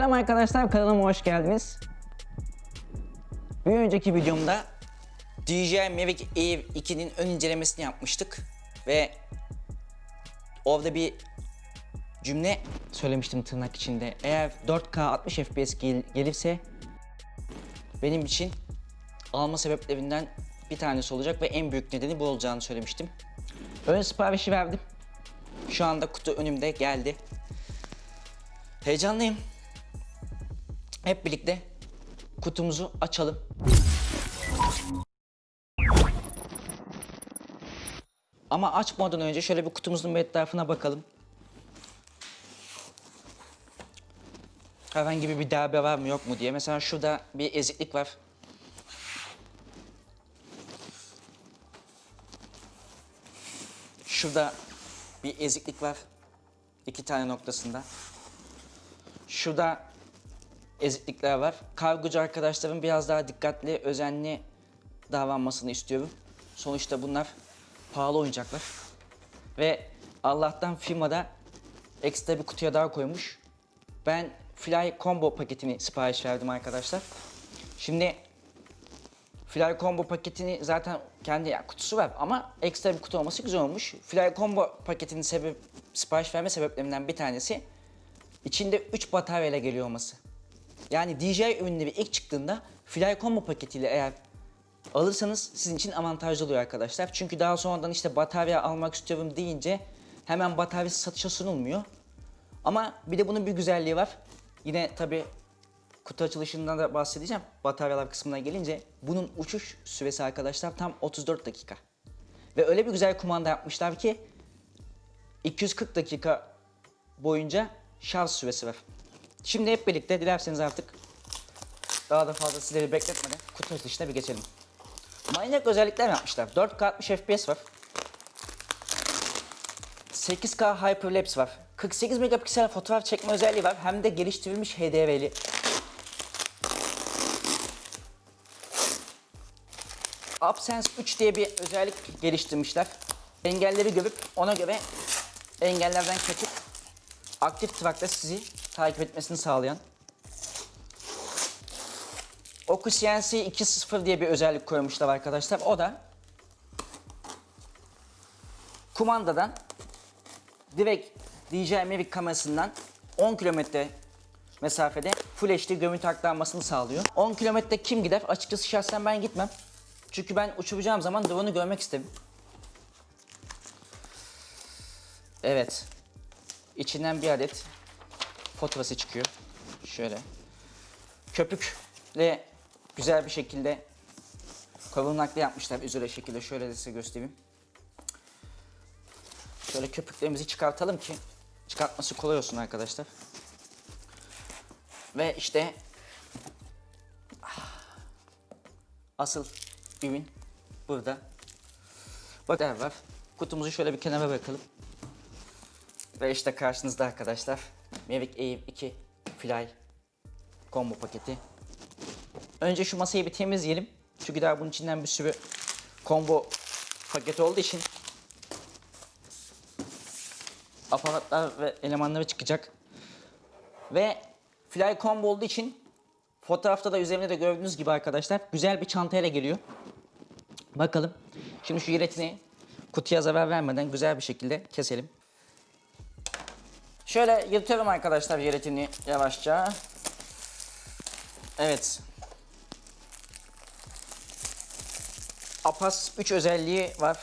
arkadaşlar kanalıma hoş geldiniz. Bir önceki videomda DJI Mavic Air 2'nin ön incelemesini yapmıştık ve orada bir cümle söylemiştim tırnak içinde. Eğer 4K 60 FPS gel- gelirse benim için alma sebeplerinden bir tanesi olacak ve en büyük nedeni bu olacağını söylemiştim. Ön siparişi verdim. Şu anda kutu önümde geldi. Heyecanlıyım. Hep birlikte kutumuzu açalım. Ama açmadan önce şöyle bir kutumuzun bir etrafına bakalım. Herhangi bir darbe var mı yok mu diye. Mesela şurada bir eziklik var. Şurada bir eziklik var. İki tane noktasında. Şurada eziklikler var. Kargocu arkadaşlarım biraz daha dikkatli, özenli davranmasını istiyorum. Sonuçta bunlar pahalı oyuncaklar. Ve Allah'tan firmada ekstra bir kutuya daha koymuş. Ben Fly Combo paketini sipariş verdim arkadaşlar. Şimdi Fly Combo paketini zaten kendi ya, kutusu var ama ekstra bir kutu olması güzel olmuş. Fly Combo paketinin sebep, sipariş verme sebeplerinden bir tanesi içinde 3 bataryayla geliyor olması. Yani DJI ürünleri ilk çıktığında Fly Combo paketiyle eğer alırsanız sizin için avantajlı oluyor arkadaşlar. Çünkü daha sonradan işte batarya almak istiyorum deyince hemen bataryası satışa sunulmuyor. Ama bir de bunun bir güzelliği var. Yine tabi kutu açılışından da bahsedeceğim. Bataryalar kısmına gelince bunun uçuş süresi arkadaşlar tam 34 dakika. Ve öyle bir güzel kumanda yapmışlar ki 240 dakika boyunca şarj süresi var. Şimdi hep birlikte dilerseniz artık daha da fazla sizleri bekletmeden kutu açılışına bir geçelim. Manyak özellikler yapmışlar. 4K 60 FPS var. 8K Hyperlapse var. 48 megapiksel fotoğraf çekme özelliği var. Hem de geliştirilmiş HDR'li. AppSense 3 diye bir özellik geliştirmişler. Engelleri görüp ona göre engellerden kaçıp aktif trackta sizi takip etmesini sağlayan. OcuSense 2.0 diye bir özellik koymuşlar arkadaşlar. O da kumandadan direkt DJI Mavic kamerasından 10 kilometre mesafede Full HD görüntü aktarmasını sağlıyor. 10 kilometre kim gider? Açıkçası şahsen ben gitmem. Çünkü ben uçuracağım zaman drone'u görmek isterim. Evet. İçinden bir adet fotoğrafı çıkıyor. Şöyle. Köpükle güzel bir şekilde korunaklı yapmışlar. Üzere şekilde şöyle de size göstereyim. Şöyle köpüklerimizi çıkartalım ki çıkartması kolay olsun arkadaşlar. Ve işte asıl ürün burada. Bakar var. Kutumuzu şöyle bir kenara bırakalım. Ve işte karşınızda arkadaşlar Mavic Air 2 Fly combo paketi. Önce şu masayı bir temizleyelim. Çünkü daha bunun içinden bir sürü combo paketi olduğu için aparatlar ve elemanları çıkacak. Ve Fly Combo olduğu için fotoğrafta da üzerinde de gördüğünüz gibi arkadaşlar güzel bir çantayla geliyor. Bakalım. Şimdi şu jiletini kutuya zarar vermeden güzel bir şekilde keselim. Şöyle yırtıyorum arkadaşlar jiletini yavaşça. Evet. APAS 3 özelliği var.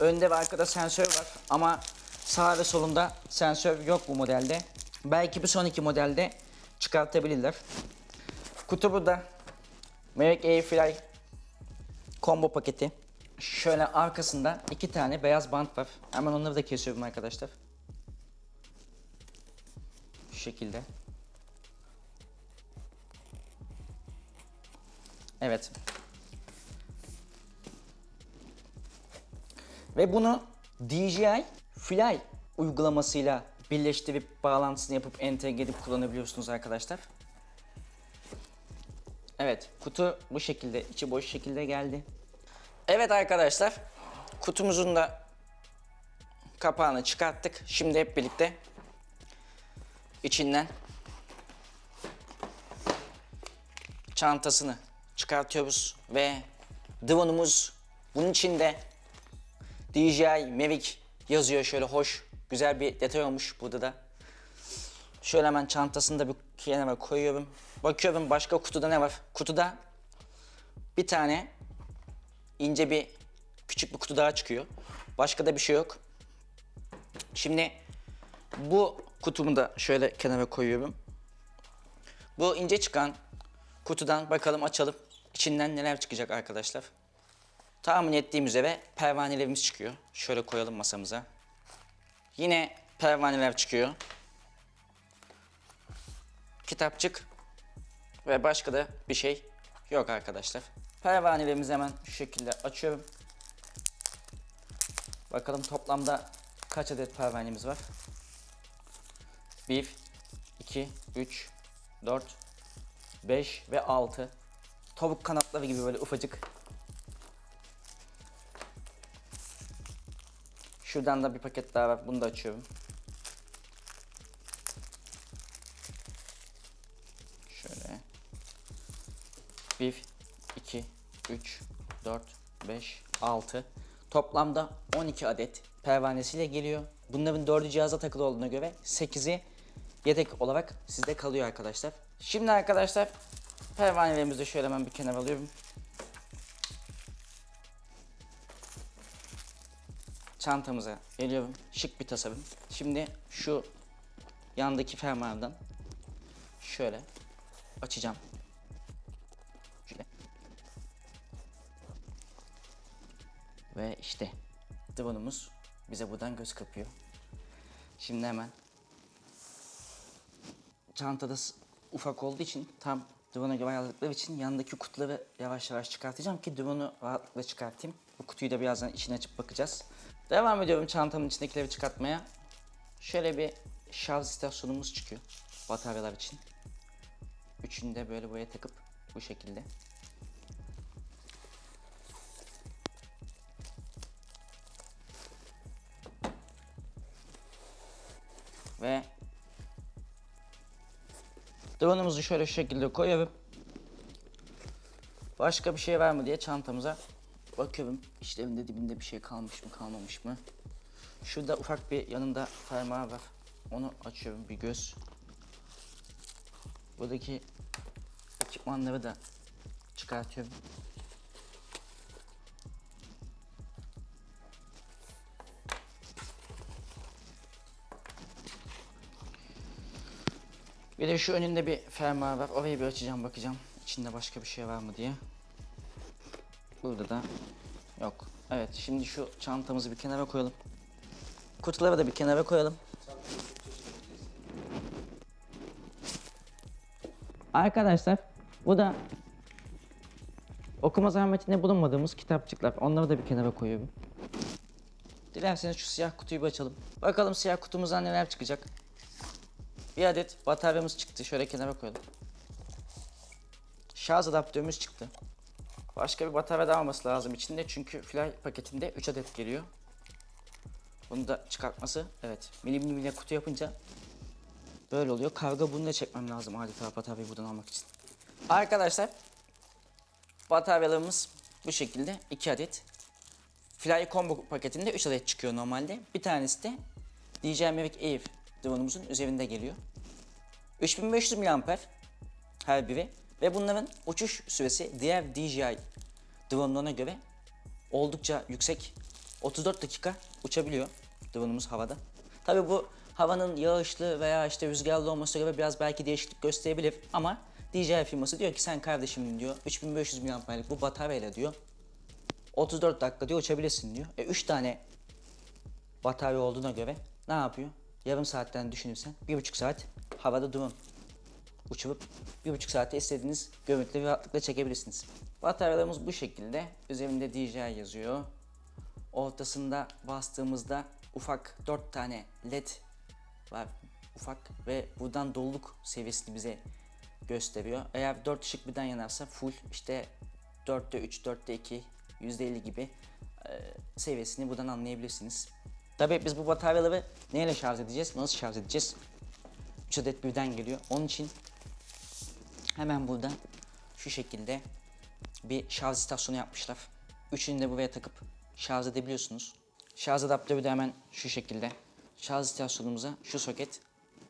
Önde ve arkada sensör var ama sağ ve solunda sensör yok bu modelde. Belki bir sonraki modelde çıkartabilirler. Kutu burada. Mavic Airfly combo paketi. Şöyle arkasında iki tane beyaz bant var. Hemen onları da kesiyorum arkadaşlar. Şekilde. Evet. Ve bunu DJI Fly uygulamasıyla birleştirip bağlantısını yapıp entegre edip kullanabiliyorsunuz arkadaşlar. Evet, kutu bu şekilde, içi boş şekilde geldi. Evet arkadaşlar, kutumuzun da kapağını çıkarttık. Şimdi hep birlikte içinden çantasını çıkartıyoruz ve drone'umuz bunun içinde DJI Mavic yazıyor şöyle hoş güzel bir detay olmuş burada da. Şöyle hemen çantasını da bir kenara koyuyorum. Bakıyorum başka kutuda ne var? Kutuda bir tane ince bir küçük bir kutu daha çıkıyor. Başka da bir şey yok. Şimdi bu kutumu da şöyle kenara koyuyorum. Bu ince çıkan kutudan bakalım açalım. İçinden neler çıkacak arkadaşlar. Tahmin ettiğim üzere pervanelerimiz çıkıyor. Şöyle koyalım masamıza. Yine pervaneler çıkıyor. Kitapçık ve başka da bir şey yok arkadaşlar. Pervanelerimizi hemen şu şekilde açıyorum. Bakalım toplamda kaç adet pervanemiz var? 1, 2, 3, 4, 5 ve 6. Tavuk kanatları gibi böyle ufacık. Şuradan da bir paket daha var. Bunu da açıyorum. Şöyle. 1, 2, 3, 4, 5, 6. Toplamda 12 adet pervanesiyle geliyor. Bunların 4'ü cihaza takılı olduğuna göre 8'i yedek olarak sizde kalıyor arkadaşlar. Şimdi arkadaşlar pervanelerimizi şöyle hemen bir kenara alıyorum. Çantamıza geliyorum. Şık bir tasarım. Şimdi şu yandaki fermuardan şöyle açacağım. Şöyle. Ve işte drone'umuz bize buradan göz kapıyor. Şimdi hemen çantada ufak olduğu için tam drone'a göre ayarladıkları için yanındaki kutuları yavaş yavaş çıkartacağım ki drone'u rahatlıkla çıkartayım. Bu kutuyu da birazdan içine açıp bakacağız. Devam ediyorum çantamın içindekileri çıkartmaya. Şöyle bir şarj istasyonumuz çıkıyor bataryalar için. Üçünü de böyle buraya takıp bu şekilde. Ve drone'umuzu şöyle şu şekilde koyuyorum. Başka bir şey var mı diye çantamıza bakıyorum. İşlerinde dibinde bir şey kalmış mı kalmamış mı? Şurada ufak bir yanında fermuar var. Onu açıyorum bir göz. Buradaki ekipmanları da çıkartıyorum. Bir de şu önünde bir fermuar var. Orayı bir açacağım bakacağım. İçinde başka bir şey var mı diye. Burada da yok. Evet şimdi şu çantamızı bir kenara koyalım. Kutuları da bir kenara koyalım. Arkadaşlar bu da okuma zahmetinde bulunmadığımız kitapçıklar. Onları da bir kenara koyuyorum. Dilerseniz şu siyah kutuyu bir açalım. Bakalım siyah kutumuzdan neler çıkacak. Bir adet bataryamız çıktı. Şöyle kenara koyalım. Şarj adaptörümüz çıktı. Başka bir batarya da alması lazım içinde çünkü fly paketinde 3 adet geliyor. Bunu da çıkartması evet mini mini mini kutu yapınca böyle oluyor. Karga bunu da çekmem lazım adeta bataryayı buradan almak için. Arkadaşlar bataryalarımız bu şekilde 2 adet. Fly Combo paketinde 3 adet çıkıyor normalde. Bir tanesi de DJI Mavic Air drone'umuzun üzerinde geliyor. 3500 mAh her biri ve bunların uçuş süresi diğer DJI drone'larına göre oldukça yüksek. 34 dakika uçabiliyor drone'umuz havada. Tabi bu havanın yağışlı veya işte rüzgarlı olması göre biraz belki değişiklik gösterebilir ama DJI firması diyor ki sen kardeşim diyor 3500 mAh'lik bu bataryayla diyor 34 dakika diyor uçabilirsin diyor. E 3 tane batarya olduğuna göre ne yapıyor? Yarım saatten düşünürsen bir buçuk saat havada durun. Uçurup bir buçuk saatte istediğiniz görüntüleri rahatlıkla çekebilirsiniz. Bataryalarımız bu şekilde. Üzerinde DJI yazıyor. Ortasında bastığımızda ufak 4 tane led var. Ufak ve buradan doluluk seviyesini bize gösteriyor. Eğer 4 ışık birden yanarsa full işte 4'te 3, 4'te 2, %50 gibi e, seviyesini buradan anlayabilirsiniz. Tabii biz bu bataryaları neyle şarj edeceğiz? Nasıl şarj edeceğiz? 3 adet birden geliyor. Onun için hemen buradan şu şekilde bir şarj istasyonu yapmışlar. Üçünü de buraya takıp şarj edebiliyorsunuz. Şarj adaptörü de hemen şu şekilde. Şarj istasyonumuza şu soket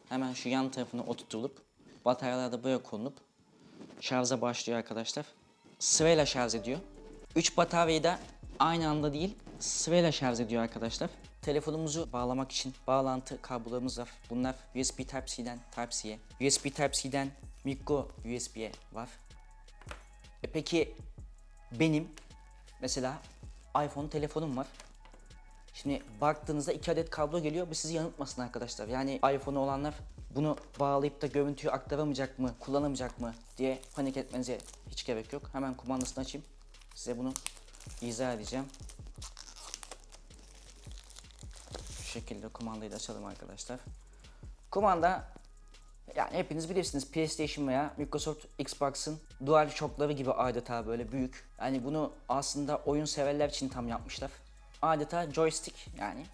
hemen şu yan tarafına oturtulup bataryalar da buraya konulup şarja başlıyor arkadaşlar. Sırayla şarj ediyor. 3 bataryayı da aynı anda değil sırayla şarj ediyor arkadaşlar. Telefonumuzu bağlamak için bağlantı kablolarımız var. Bunlar USB Type-C'den Type-C'ye, USB Type-C'den micro USB'ye var. E peki benim mesela iPhone telefonum var. Şimdi baktığınızda iki adet kablo geliyor. Bu sizi yanıltmasın arkadaşlar. Yani iPhone olanlar bunu bağlayıp da görüntüyü aktaramayacak mı, kullanamayacak mı diye panik etmenize hiç gerek yok. Hemen kumandasını açayım. Size bunu izah edeceğim. Şu şekilde kumandayı da açalım arkadaşlar. Kumanda yani hepiniz bilirsiniz PlayStation veya Microsoft Xbox'ın dual shockları gibi adeta böyle büyük. Yani bunu aslında oyun severler için tam yapmışlar. Adeta joystick yani.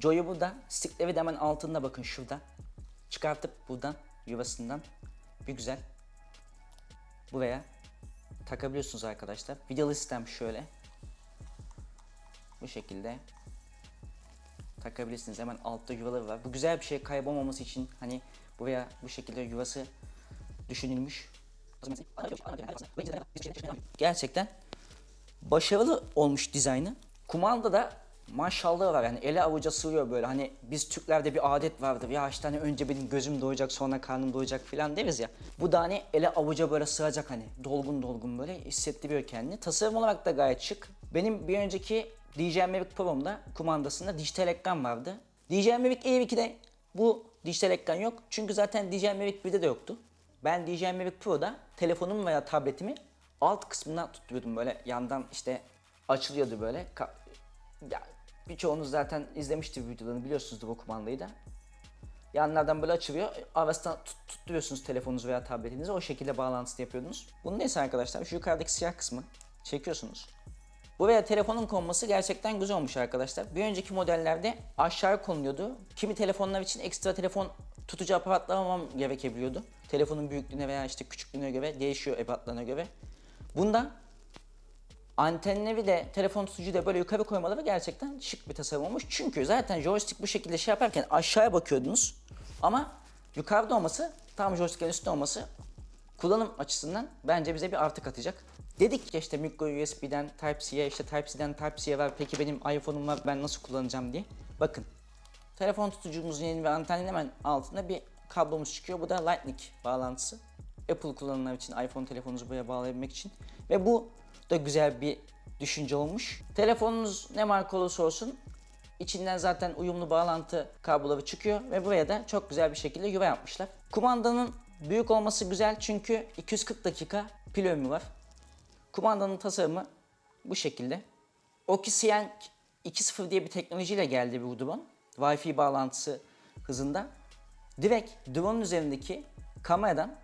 Joy'u burada, stickleri de hemen altında bakın şurada. Çıkartıp buradan yuvasından bir güzel buraya takabiliyorsunuz arkadaşlar. Vidalı sistem şöyle. Bu şekilde takabilirsiniz. Hemen altta yuvaları var. Bu güzel bir şey kaybolmaması için hani buraya bu şekilde yuvası düşünülmüş. Gerçekten başarılı olmuş dizaynı. Kumanda da maşallah var yani ele avuca sığıyor böyle hani biz Türklerde bir adet vardır ya işte hani önce benim gözüm doyacak sonra karnım doyacak filan deriz ya. Bu da hani ele avuca böyle sığacak hani dolgun dolgun böyle hissettiriyor kendini. Tasarım olarak da gayet şık. Benim bir önceki DJI Mavic Pro'mda kumandasında dijital ekran vardı. DJI Mavic Air 2'de bu dijital ekran yok. Çünkü zaten DJI Mavic 1'de de yoktu. Ben DJI Mavic Pro'da telefonumu veya tabletimi alt kısmından tutuyordum böyle yandan işte açılıyordu böyle. Ka- ya birçoğunuz zaten izlemiştir videolarını biliyorsunuzdur bu kumandayı da. Yanlardan böyle açılıyor. Arasından tut, tutturuyorsunuz telefonunuzu veya tabletinizi. O şekilde bağlantısını yapıyordunuz. Bunun neyse arkadaşlar şu yukarıdaki siyah kısmı çekiyorsunuz. Buraya telefonun konması gerçekten güzel olmuş arkadaşlar. Bir önceki modellerde aşağı konuluyordu. Kimi telefonlar için ekstra telefon tutucu aparatlar almam gerekebiliyordu. Telefonun büyüklüğüne veya işte küçüklüğüne göre değişiyor ebatlarına göre. Bunda antenleri de telefon tutucuyu da böyle yukarı koymaları gerçekten şık bir tasarım olmuş. Çünkü zaten joystick bu şekilde şey yaparken aşağıya bakıyordunuz. Ama yukarıda olması, tam joystick'in üstünde olması kullanım açısından bence bize bir artı katacak. Dedik ki işte micro USB'den Type-C'ye, işte Type-C'den Type-C'ye var. Peki benim iPhone'um var ben nasıl kullanacağım diye. Bakın. Telefon tutucumuzun yeni ve antenin hemen altında bir kablomuz çıkıyor. Bu da Lightning bağlantısı. Apple kullananlar için iPhone telefonunuzu buraya bağlayabilmek için. Ve bu da güzel bir düşünce olmuş. Telefonunuz ne marka olursa olsun içinden zaten uyumlu bağlantı kabloları çıkıyor ve buraya da çok güzel bir şekilde yuva yapmışlar. Kumandanın büyük olması güzel çünkü 240 dakika pil ömrü var. Kumandanın tasarımı bu şekilde. OcuSync 2.0 diye bir teknolojiyle geldi bu drone. Wi-Fi bağlantısı hızında. Direkt drone'un üzerindeki kameradan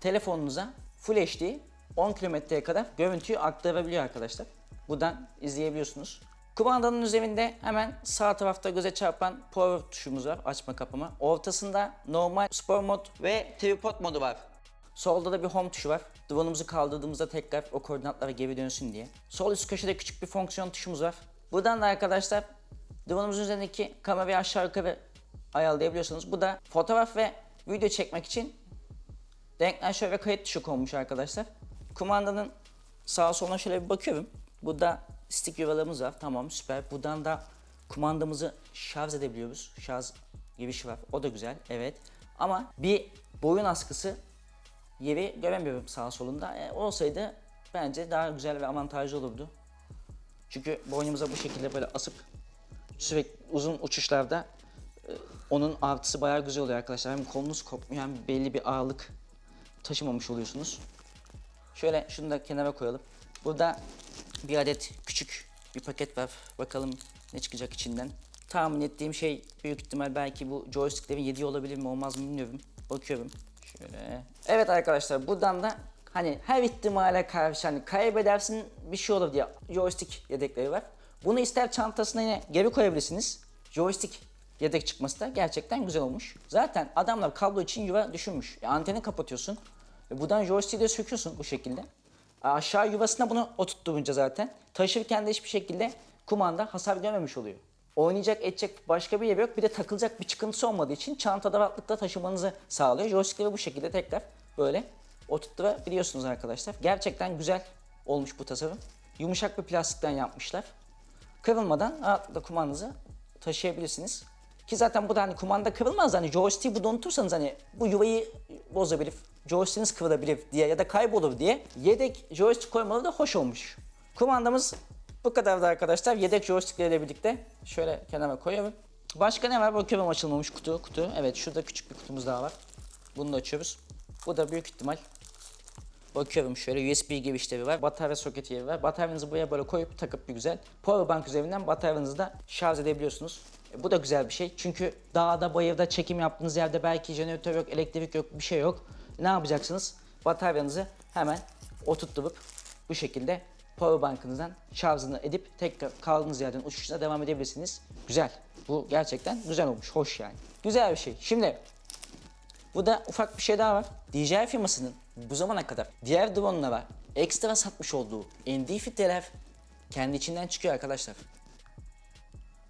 telefonunuza Full HD 10 kilometreye kadar görüntüyü aktarabiliyor arkadaşlar. Buradan izleyebiliyorsunuz. Kumandanın üzerinde hemen sağ tarafta göze çarpan power tuşumuz var açma kapama. Ortasında normal spor mod ve tripod modu var. Solda da bir home tuşu var. Drone'umuzu kaldırdığımızda tekrar o koordinatlara geri dönsün diye. Sol üst köşede küçük bir fonksiyon tuşumuz var. Buradan da arkadaşlar drone'umuzun üzerindeki kamerayı aşağı yukarı ayarlayabiliyorsunuz. Bu da fotoğraf ve video çekmek için Denklenşör ve kayıt tuşu konmuş arkadaşlar. Kumandanın sağa soluna şöyle bir bakıyorum. Burada stick yuvalarımız var. Tamam süper. Buradan da kumandamızı şarj edebiliyoruz. Şarj girişi var. O da güzel. Evet. Ama bir boyun askısı yeri göremiyorum sağ solunda. E, olsaydı bence daha güzel ve avantajlı olurdu. Çünkü boynumuza bu şekilde böyle asıp sürekli uzun uçuşlarda e, onun artısı bayağı güzel oluyor arkadaşlar. Hem kolunuz kopmuyor hem belli bir ağırlık taşımamış oluyorsunuz. Şöyle şunu da kenara koyalım. Burada bir adet küçük bir paket var. Bakalım ne çıkacak içinden. Tahmin ettiğim şey büyük ihtimal belki bu joysticklerin yediği olabilir mi olmaz mı bilmiyorum. Bakıyorum. Şöyle. Evet arkadaşlar buradan da hani her ihtimale karşı hani kaybedersin bir şey olur diye joystick yedekleri var. Bunu ister çantasına yine geri koyabilirsiniz. Joystick yedek çıkması da gerçekten güzel olmuş. Zaten adamlar kablo için yuva düşünmüş. E, anteni kapatıyorsun. Ve buradan joystick'i de söküyorsun bu şekilde. Aşağı yuvasına bunu oturtturunca zaten taşırken de hiçbir şekilde kumanda hasar görmemiş oluyor. Oynayacak edecek başka bir yer yok. Bir de takılacak bir çıkıntısı olmadığı için çantada rahatlıkla taşımanızı sağlıyor. Joystick'leri bu şekilde tekrar böyle oturtturabiliyorsunuz arkadaşlar. Gerçekten güzel olmuş bu tasarım. Yumuşak bir plastikten yapmışlar. Kırılmadan rahatlıkla kumandanızı taşıyabilirsiniz. Ki zaten bu da hani kumanda kırılmaz hani joystick'i burada unutursanız hani bu yuvayı bozabilir, joystick'iniz kırılabilir diye ya da kaybolur diye yedek joystick koymaları da hoş olmuş. Kumandamız bu kadardı arkadaşlar. Yedek joystickleriyle birlikte şöyle kenara koyuyorum. Başka ne var? Bakıyorum açılmamış kutu. kutu. Evet şurada küçük bir kutumuz daha var. Bunu da açıyoruz. Bu da büyük ihtimal Bakıyorum şöyle USB girişleri var. Batarya soketi yeri var. Bataryanızı buraya böyle koyup takıp bir güzel. Powerbank üzerinden bataryanızı da şarj edebiliyorsunuz. E, bu da güzel bir şey. Çünkü dağda, bayırda çekim yaptığınız yerde belki jeneratör yok, elektrik yok, bir şey yok. Ne yapacaksınız? Bataryanızı hemen oturtturup bu şekilde powerbankınızdan şarjını edip tekrar kaldığınız yerden uçuşuna devam edebilirsiniz. Güzel. Bu gerçekten güzel olmuş. Hoş yani. Güzel bir şey. Şimdi Burada ufak bir şey daha var. DJI firmasının bu zamana kadar diğer drone'lara ekstra satmış olduğu ND filtreler kendi içinden çıkıyor arkadaşlar.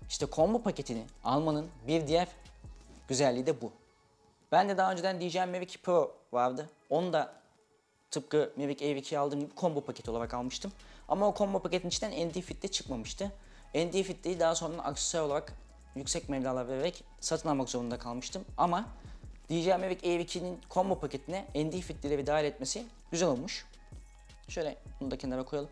İşte combo paketini almanın bir diğer güzelliği de bu. Ben de daha önceden DJI Mavic Pro vardı. Onu da tıpkı Mavic Air 2'yi aldığım gibi combo paket olarak almıştım. Ama o combo paketin içinden ND Fit çıkmamıştı. ND Fit'i daha sonra aksesuar olarak yüksek meblağlar vererek satın almak zorunda kalmıştım. Ama DJI Mavic Air 2'nin combo paketine ND Fit'leri dahil etmesi güzel olmuş. Şöyle bunu da kenara koyalım.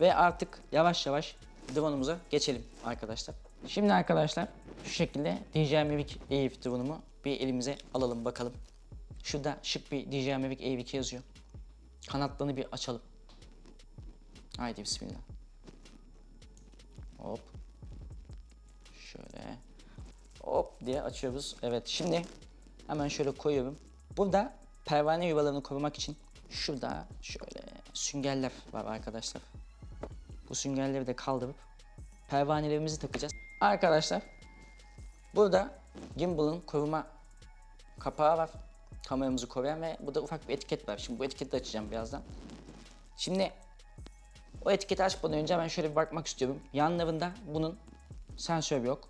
Ve artık yavaş yavaş drone'umuza geçelim arkadaşlar. Şimdi arkadaşlar şu şekilde DJI Mavic Air drone'umu bir elimize alalım bakalım. Şurada şık bir DJI Mavic Air 2 yazıyor. Kanatlarını bir açalım. Haydi bismillah. Hop. Şöyle. Hop diye açıyoruz. Evet şimdi hemen şöyle koyuyorum. Burada pervane yuvalarını korumak için şurada şöyle süngerler var arkadaşlar. Bu süngerleri de kaldırıp pervanelerimizi takacağız. Arkadaşlar burada gimbal'ın koruma kapağı var. Kameramızı koruyan ve burada ufak bir etiket var. Şimdi bu etiketi açacağım birazdan. Şimdi o etiketi açmadan önce ben şöyle bir bakmak istiyorum. Yanlarında bunun sensör yok.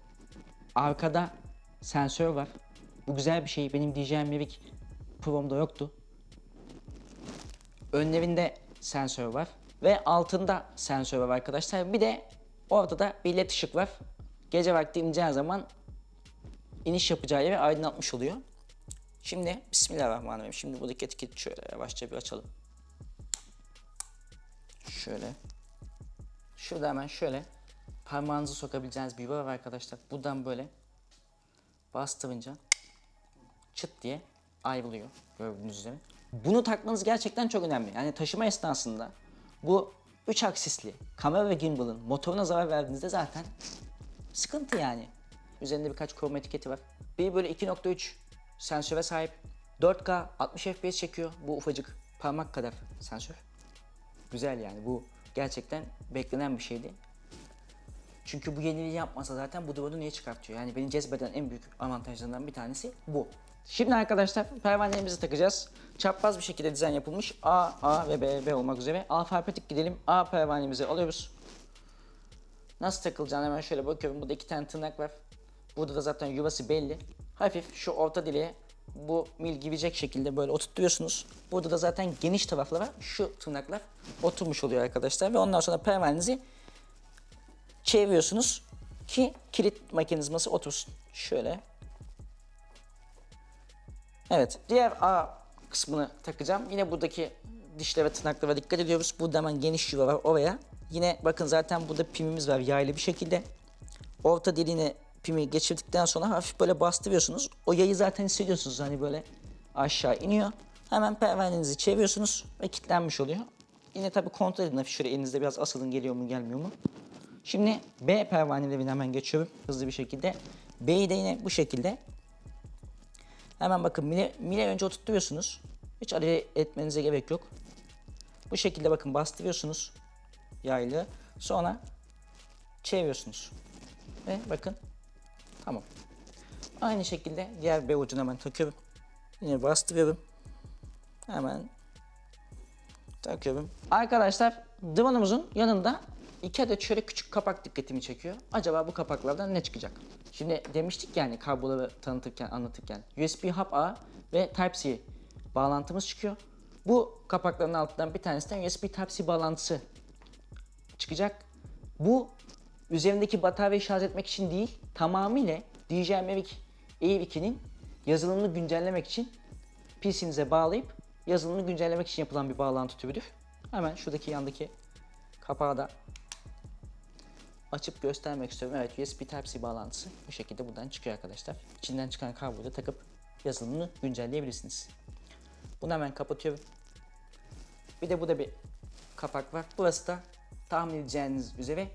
Arkada sensör var. Bu güzel bir şey. Benim DJI Mavic Pro'mda yoktu. Önlerinde sensör var. Ve altında sensör var arkadaşlar. Bir de ortada bir led ışık var. Gece vakti ineceği zaman iniş yapacağı yeri aydınlatmış oluyor. Şimdi Bismillahirrahmanirrahim. Şimdi buradaki etiketi şöyle yavaşça bir açalım. Şöyle. Şurada hemen şöyle parmağınızı sokabileceğiniz bir var arkadaşlar. Buradan böyle bastırınca çıt diye ayrılıyor gördüğünüz üzere. Bunu takmanız gerçekten çok önemli. Yani taşıma esnasında bu 3 aksisli kamera ve gimbal'ın motoruna zarar verdiğinizde zaten sıkıntı yani. Üzerinde birkaç koruma etiketi var. 1 bölü 2.3 sensöre sahip. 4K 60 FPS çekiyor bu ufacık parmak kadar sensör. Güzel yani bu gerçekten beklenen bir şeydi. Çünkü bu yeniliği yapmasa zaten bu drone'u niye çıkartıyor? Yani beni cezbeden en büyük avantajlarından bir tanesi bu. Şimdi arkadaşlar pervanelerimizi takacağız. Çapraz bir şekilde dizayn yapılmış A, A ve B, B olmak üzere. Alfabetik gidelim. A pervanemizi alıyoruz. Nasıl takılacağını hemen şöyle bakıyorum. Burada iki tane tırnak var. Burada da zaten yuvası belli. Hafif şu orta dileğe bu mil girecek şekilde böyle oturtuyorsunuz. Burada da zaten geniş taraflara şu tırnaklar oturmuş oluyor arkadaşlar. Ve ondan sonra pervanenizi çeviriyorsunuz ki kilit mekanizması otursun. Şöyle. Evet, diğer A kısmını takacağım. Yine buradaki dişlere, tırnaklara dikkat ediyoruz. Burada hemen geniş yuva var oraya. Yine bakın zaten burada pimimiz var yaylı bir şekilde. Orta deliğine pimi geçirdikten sonra hafif böyle bastırıyorsunuz. O yayı zaten hissediyorsunuz hani böyle aşağı iniyor. Hemen pervanenizi çeviriyorsunuz ve kilitlenmiş oluyor. Yine tabi kontrol edin hafif şöyle elinizde biraz asılın geliyor mu gelmiyor mu. Şimdi B pervanelerine hemen geçiyorum hızlı bir şekilde. B'yi de yine bu şekilde. Hemen bakın mile, mile önce oturtuyorsunuz. Hiç acele etmenize gerek yok. Bu şekilde bakın bastırıyorsunuz yaylı. Sonra çeviriyorsunuz. Ve bakın tamam. Aynı şekilde diğer B ucunu hemen takıyorum. Yine bastırıyorum. Hemen takıyorum. Arkadaşlar drone'umuzun yanında iki adet şöyle küçük kapak dikkatimi çekiyor. Acaba bu kapaklardan ne çıkacak? Şimdi demiştik yani kabloları tanıtırken, anlatırken USB hub A ve Type-C bağlantımız çıkıyor. Bu kapakların altından bir tanesinden USB Type-C bağlantısı çıkacak. Bu üzerindeki bataryayı şarj etmek için değil, tamamıyla DJI Mavic Air 2'nin yazılımını güncellemek için PC'nize bağlayıp yazılımını güncellemek için yapılan bir bağlantı türüdür. Hemen şuradaki yandaki kapağı da açıp göstermek istiyorum. Evet USB Type-C bağlantısı bu şekilde buradan çıkıyor arkadaşlar. İçinden çıkan kabloyu da takıp yazılımını güncelleyebilirsiniz. Bunu hemen kapatıyorum. Bir de burada bir kapak var. Burası da tahmin edeceğiniz üzere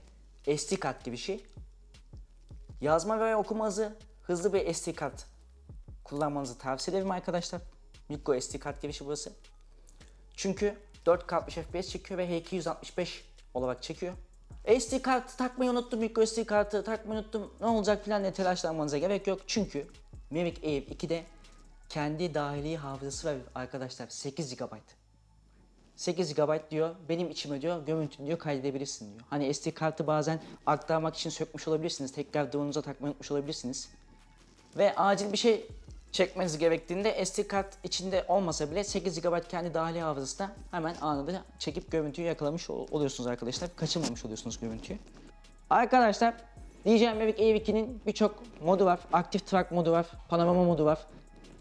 SD kart gibi bir şey. Yazma ve okuma hızı hızlı bir SD kart kullanmanızı tavsiye ederim arkadaşlar. Micro SD kart gibi bir şey burası. Çünkü 4K 60 FPS çekiyor ve H265 olarak çekiyor. SD kartı takmayı unuttum, micro SD kartı takmayı unuttum. Ne olacak filan diye telaşlanmanıza gerek yok. Çünkü Mavic Air 2'de kendi dahili hafızası var arkadaşlar 8 GB. 8 GB diyor, benim içime diyor, görüntünü diyor kaydedebilirsin diyor. Hani SD kartı bazen aktarmak için sökmüş olabilirsiniz, tekrar drone'unuza takmayı unutmuş olabilirsiniz. Ve acil bir şey çekmeniz gerektiğinde SD kart içinde olmasa bile 8 GB kendi dahili hafızasında hemen anında çekip görüntüyü yakalamış ol- oluyorsunuz arkadaşlar. Kaçırmamış oluyorsunuz görüntüyü. Arkadaşlar DJI Mavic Air 2'nin birçok modu var. Aktif track modu var, panorama modu var.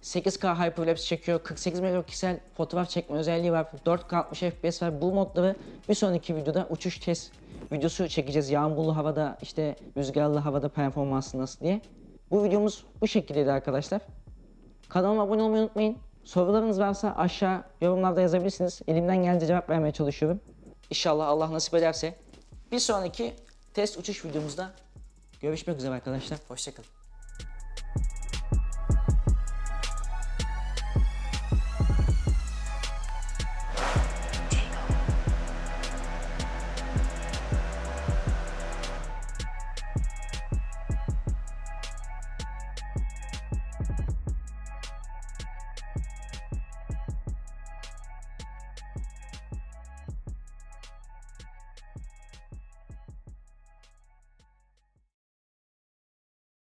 8K Hyperlapse çekiyor, 48 megapiksel fotoğraf çekme özelliği var, 4K 60 FPS var. Bu modları bir sonraki videoda uçuş test videosu çekeceğiz. Yağmurlu havada, işte rüzgarlı havada performansı nasıl diye. Bu videomuz bu şekildeydi arkadaşlar. Kanalıma abone olmayı unutmayın. Sorularınız varsa aşağı yorumlarda yazabilirsiniz. Elimden gelince cevap vermeye çalışıyorum. İnşallah Allah nasip ederse bir sonraki test uçuş videomuzda görüşmek üzere arkadaşlar. Hoşçakalın.